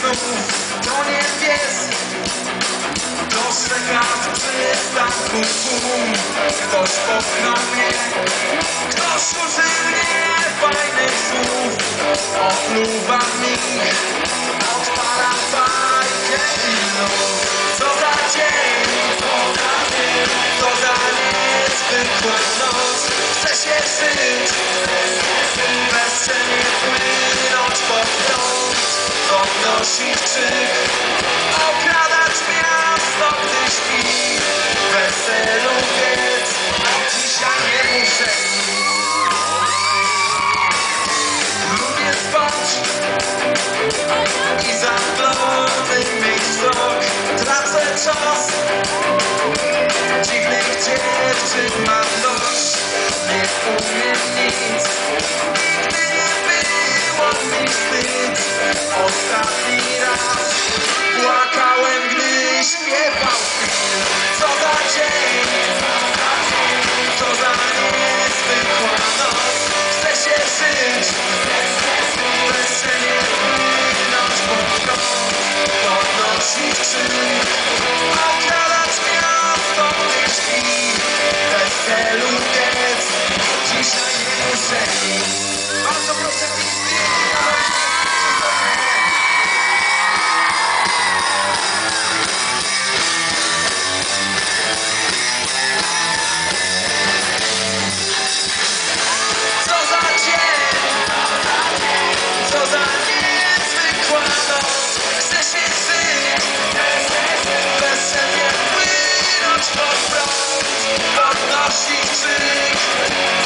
znów. To nie pies Dostrzega w przystanku tłum. Ktoś popchnął mnie. Ktoś użył niefajnych słów. Opluwa mi Odpala bajkę i luz Co za dzień. Co za niezwykła noc. Chcę się żyć. Płynąć Podnosić krzyk Okradać she said. music.